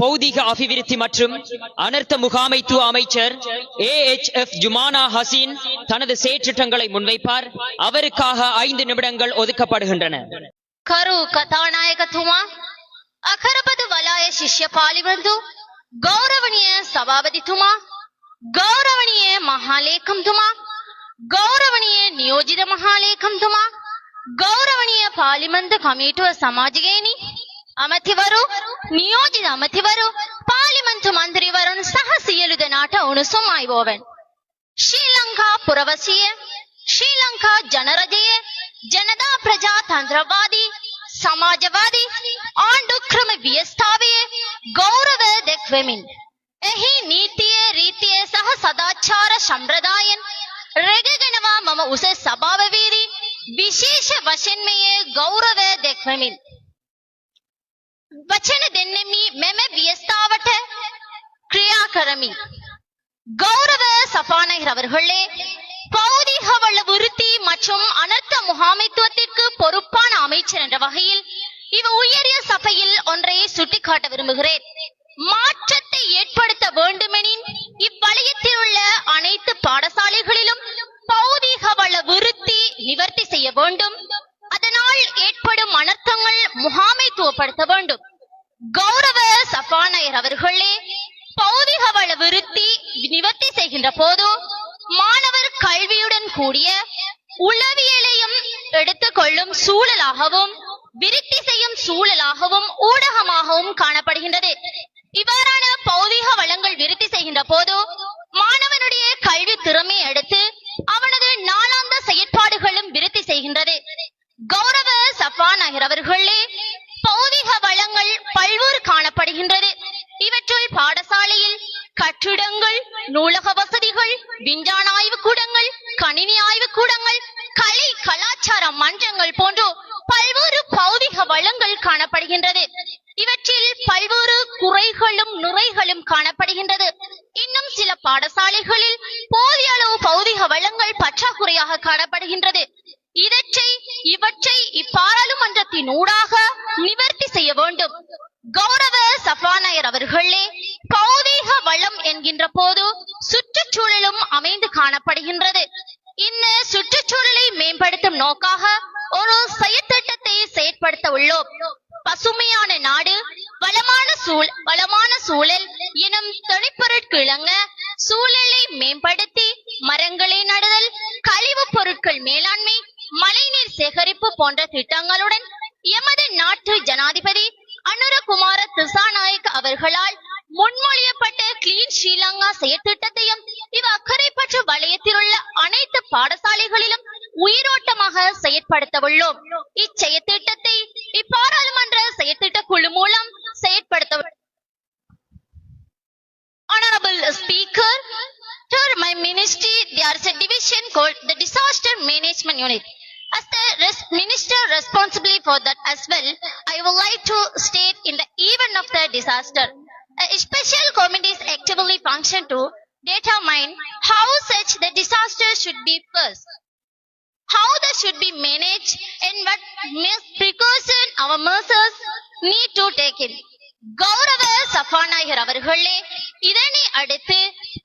பௌதிக அபிவிருத்தி மற்றும் அனர்த்த முகாமைத்துவ அமைச்சர் A H F Jumana Haseen தனது செயற்றிட்டங்களை முன்வைப்பார். அவருக்காக ஐந்து நிமிடங்கள் ஒதுக்கப்படுகின்றன. கரு கதாநாயகத்துவா அகரபது வலாய சிஷ்ய பாலிவந்து ಗೌರವಣೀಯ ಸಭಾಪತಿ ತುಮ ಗೌರವಣೀಯ ಮಹಾಲೇಖಂ ತುಮ ಗೌರವಣೀಯ ನಿಯೋಜಿತ ಮಹಾಲೇಖಂ ತುಮ ಗೌರವಣೀಯ ಪಾರ್ಲಿಮೆಂಟ್ ಕಮಿಟುವ ಸಮಾಜಗೇನಿ අමතිවරු නියෝජිත අමතිවරු පාර්ලිමේන්තු මන්ත්‍රීවරුන් සහ සියලු දෙනාට උණුසුම් අයබෝවන් ශ්‍රී ලංකා පුරවසිය ශ්‍රී ලංකා ජනරජය ජනදා ප්‍රජාතන්ත්‍රවාදී සමාජවාදී ආණ්ඩු ක්‍රම ව්‍යස්ථාවයේ ගෞරව දැක්වෙමින් එහි නීතිය රීතිය සහ සදාචාර සම්ප්‍රදායන් රැකගෙනවා මම උස සභාවවේදී විශේෂ වශයෙන් මේ ගෞරව දැක්වෙමින් වචන දෙන්නෙමි මෙම ව්‍යස්ථාවට ක්‍රියා කරමි கௌரவ சபாநாயகர் அவர்களே பௌதிக வள விருத்தி மற்றும் அனர்த்த முகாமைத்துவத்திற்கு பொறுப்பான அமைச்சர் என்ற வகையில் இவ உயரிய சபையில் ஒன்றை சுட்டிக்காட்ட விரும்புகிறேன் மாற்றத்தை ஏற்படுத்த வேண்டுமெனின் இவ்வலயத்தில் உள்ள அனைத்து பாடசாலைகளிலும் பௌதிக வள விருத்தி நிவர்த்தி செய்ய வேண்டும் மாணவர்களே பௌதிக வள விருத்தி நிவர்த்தி செய்கின்ற போது மாணவர் கல்வியுடன் கூடிய உளவியலையும் எடுத்துக்கொள்ளும் சூழலாகவும் விருத்தி செய்யும் சூழலாகவும் ஊடகமாகவும் காணப்படுகின்றது. இவ்வாறான பௌதிக வளங்கள் விருத்தி செய்கின்ற போது மாணவனுடைய கல்வி திறமையை அடுத்து அவனது நாளாந்த செயற்பாடுகளும் விருத்தி செய்கின்றது. கௌரவ சபாநாயகர் அவர்கள் நூலக வசதிகள் விஞ்ஞான ஆய்வு கூடங்கள் கணினி ஆய்வு கூடங்கள் கலை கலாச்சார மன்றங்கள் போன்று பல்வேறு பௌதிக வளங்கள் காணப்படுகின்றது. இவற்றில் பல்வேறு குறைகளும் நிறைகளும் காணப்படுகின்றது. இன்னும் சில பாடசாலைகளில் போதிய அளவு பௌதிக வளங்கள் பற்றாக்குறையாக காணப்படுகின்றது. இதற்றை இவற்றை இப்பாராளுமன்றத்தின் ஊடாக நிவர்த்தி செய்ய வேண்டும். கௌரவ சபாநாயகர் அவர்களே மேம்படுத்தும் ஒரு செயற்திட்டத்தை செயற்படுத்த உள்ளோம் பசுமையான நாடு வளமான சூழ் வளமான சூழல் எனும் துணைப்பொருட்கிழங்க சூழலை மேம்படுத்தி மரங்களை நடுதல் கழிவு பொருட்கள் மேலாண்மை மழைநீர் சேகரிப்பு போன்ற திட்டங்களுடன் எமது நாட்டு ஜனாதிபதி அனுரகுமார திசாநாயக் அவர்களால் முன்மொழியப்பட்ட கிளீன் ஸ்ரீலங்கா செயற்திட்டத்தையும் இவ் அக்கறை பற்ற வளையத்தில் உள்ள அனைத்து பாடசாலைகளிலும் உயிரோட்டமாக செயற்படுத்த உள்ளோம் இச்செயற்திட்டத்தை இப்பாராளுமன்ற செயற்திட்ட குழு மூலம் செயற்படுத்த Honorable Speaker, to my ministry, there is a division called the Disaster Management Unit. As the res- minister responsible for that as well, I would like to state in the event of the disaster, a special committee is actively function to determine how such the disaster should be first How that should be managed and what precaution our measures need to take in. கௌரவ சபாநாயகர் அவர்களே இதனை அடுத்து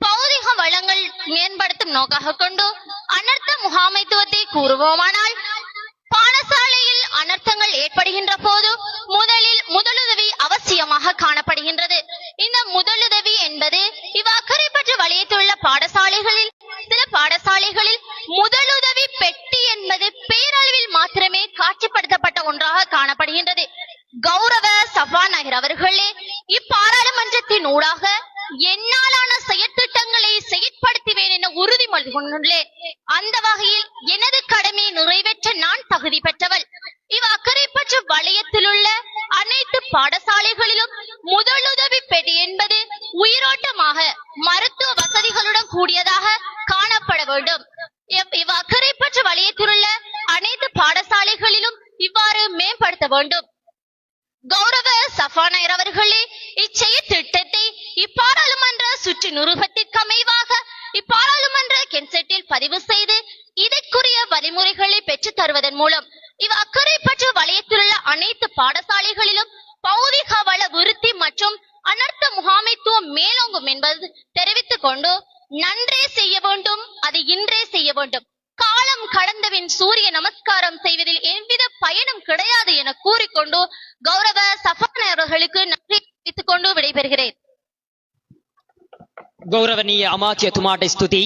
பௌதிக வளங்கள் மேம்படுத்தும் நோக்காக கொண்டு அனர்த்த முகாமைத்துவத்தை கூறுவோமானால் பாடசாலையில் அனர்த்தங்கள் ஏற்படுகின்ற போது முதலில் முதலுதவி அவசியமாக காணப்படுகின்றது இந்த முதலுதவி என்பது இவ் அக்கறைப்பற்று வலயத்துள்ள பாடசாலைகளில் சில பாடசாலைகளில் முதலுதவி பெட்டி என்பது பேரளவில் மாத்திரமே காட்சிப்படுத்தப்பட்ட ஒன்றாக காணப்படுகின்றது கௌரவ சபாநாயகர் அவர்களே இப்பாராளுமன்றத்தின் ஊடாக என்னாலான செயற்திட்டங்களை செயற்படுத்துவேன் என உறுதிமொழி கொண்டுள்ளேன் அந்த வகையில் எனது கடமையை நிறைவேற்ற நான் தகுதி பெற்றவள். இவ் அக்கறைப்பற்று வளையத்தில் உள்ள அனைத்து பாடசாலைகளிலும் முதலுதவி பெட்டி என்பது உயிரோட்டமாக மருத்துவ வசதிகளுடன் கூடியதாக காணப்பட வேண்டும். இவ் இவ் அக்கறைப்பற்று வளையத்தில் உள்ள அனைத்து பாடசாலைகளிலும் இவ்வாறு மேம்படுத்த வேண்டும். கௌரவ சபாநாயகர் அவர்களே இச்செய திட்டத்தை இப்பாராளுமன்ற சுற்று நிருபத்திற்கு அமைவாக இப்பாராளுமன்ற கென்செட்டில் பதிவு செய்து இதற்குரிய வழிமுறைகளை பெற்றுத் தருவதன் மூலம் இவ் அக்கறை வலயத்திலுள்ள அனைத்து பாடசாலைகளிலும் பௌதிக வள விருத்தி மற்றும் அனர்த்த முகாமைத்துவம் மேலோங்கும் என்பது தெரிவித்துக் கொண்டு நன்றே செய்ய வேண்டும் அது இன்றே செய்ய வேண்டும். காலம் கடந்தவின் சூரிய நமஸ்காரம் செய்வதில் எவ்வித பயனும் கிடையாது என கூறிக்கொண்டு கௌரவ சபாநாயகர்களுக்கு நன்றி தெரிவித்துக் கொண்டு விடைபெறுகிறேன். ಗೌರವನೀಯ ಅಮಾಚೆ ತುಮಾಟೆ ಸ್ತುತಿ